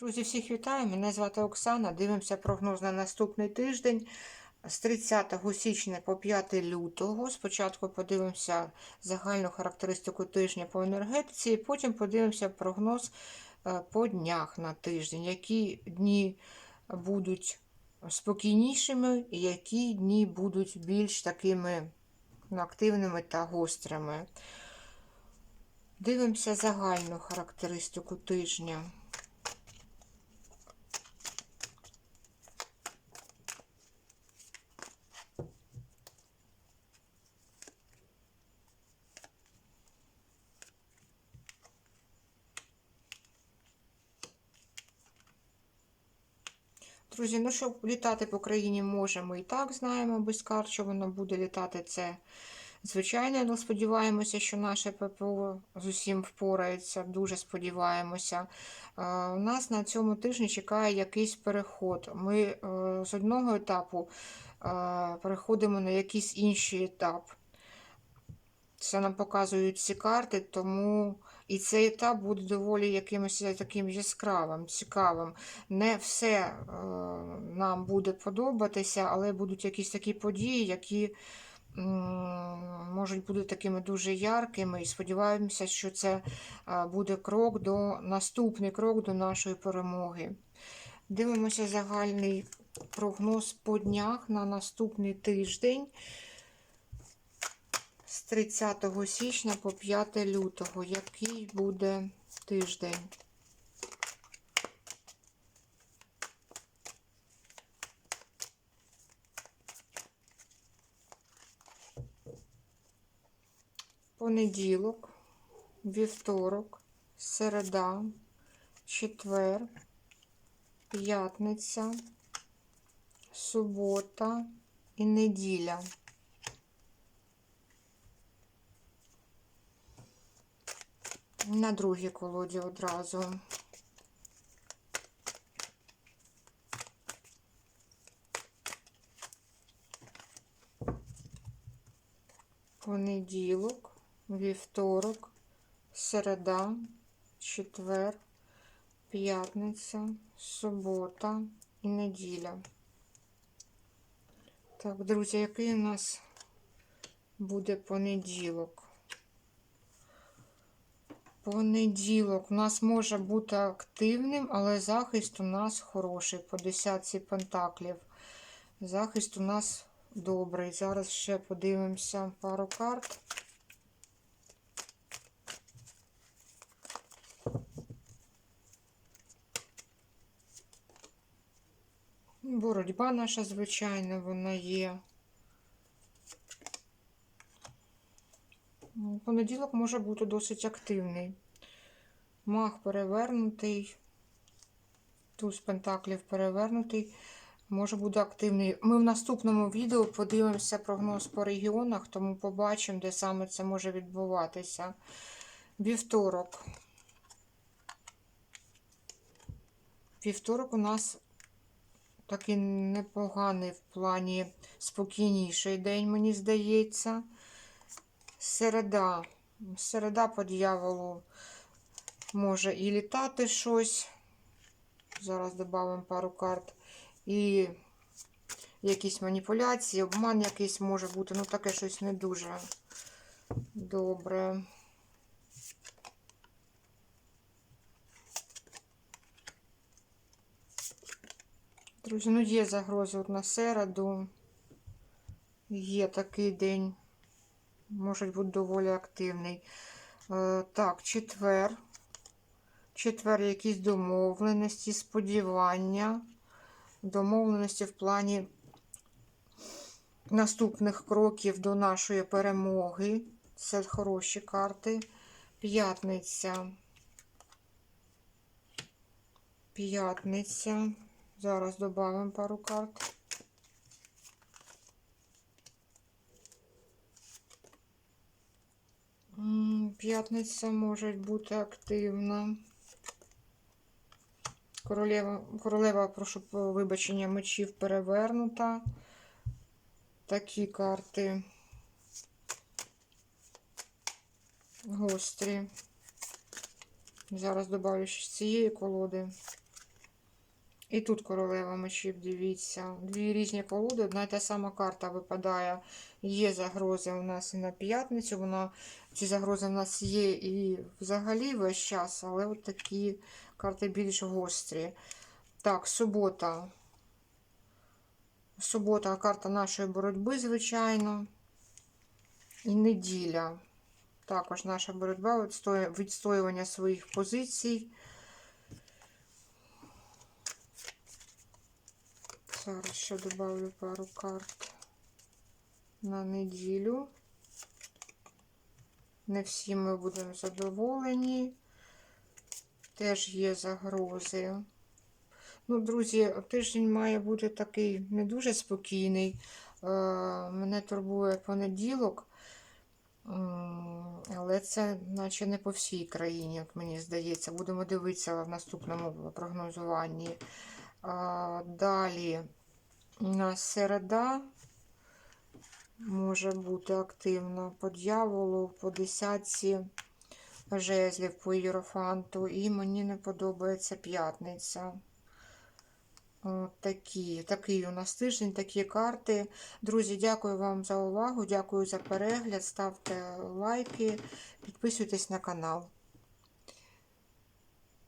Друзі, всіх вітаю! Мене звати Оксана. Дивимося прогноз на наступний тиждень з 30 січня по 5 лютого. Спочатку подивимося загальну характеристику тижня по енергетиці, і потім подивимося прогноз е, по днях на тиждень, які дні будуть спокійнішими, і які дні будуть більш такими активними та гострими. Дивимося загальну характеристику тижня. Друзі, ну що літати по країні можемо і так знаємо без карт, що воно буде літати. Це звичайно, але сподіваємося, що наше ППО з усім впорається. Дуже сподіваємося. Е, У нас на цьому тижні чекає якийсь переход. Ми е, з одного етапу е, переходимо на якийсь інший етап. Це нам показують ці карти, тому і цей етап буде доволі якимось таким яскравим, цікавим. Не все е, нам буде подобатися, але будуть якісь такі події, які м, можуть бути такими дуже яркими. І сподіваємося, що це е, буде крок до наступний крок до нашої перемоги. Дивимося загальний прогноз по днях на наступний тиждень з 30 січня по 5 лютого. Який буде тиждень? Понеділок, вівторок, середа, четвер, п'ятниця, субота і неділя. На другій колоді одразу. Понеділок, вівторок, середа, четвер, п'ятниця, субота і неділя. Так, друзі, який у нас буде понеділок? Понеділок у нас може бути активним, але захист у нас хороший по десятці пентаклів. Захист у нас добрий. Зараз ще подивимося пару карт. Боротьба наша, звичайно, вона є. Понеділок може бути досить активний. Маг перевернутий, туз пентаклів перевернутий, може бути активний. Ми в наступному відео подивимося прогноз по регіонах, тому побачимо, де саме це може відбуватися. Вівторок. Вівторок у нас такий непоганий в плані спокійніший день, мені здається. Середа. Середа по дьяволу може і літати щось. Зараз додамо пару карт. І якісь маніпуляції, обман якийсь може бути. Ну, таке щось не дуже добре. Друзі, ну є загрози от на середу. Є такий день може бути доволі активний. Е, так, четвер. Четвер, якісь домовленості, сподівання, домовленості в плані наступних кроків до нашої перемоги. Це хороші карти. П'ятниця. П'ятниця. Зараз додамо пару карт. П'ятниця може бути активна. Королева, королева, прошу вибачення, мечів перевернута. Такі карти гострі. Зараз добавлю ще з цієї колоди. І тут королева мечів, дивіться. Дві різні колоди, одна й та сама карта випадає. Є загрози у нас і на п'ятницю. Вона, ці загрози у нас є і взагалі весь час, але от такі карти більш гострі. Так, субота. Субота карта нашої боротьби, звичайно. І неділя. Також наша боротьба, відстоювання своїх позицій. Зараз ще добавлю пару карт на неділю. Не всі ми будемо задоволені. Теж є загрози. Ну, друзі, тиждень має бути такий не дуже спокійний. Е, Мене турбує понеділок. Але це наче не по всій країні, як мені здається. Будемо дивитися в наступному прогнозуванні. Далі у нас середа може бути активна по дьяволу, по десятці жезлів, по іерофанту. І мені не подобається п'ятниця. Такі, такий у нас тиждень, такі карти. Друзі, дякую вам за увагу, дякую за перегляд. Ставте лайки, підписуйтесь на канал.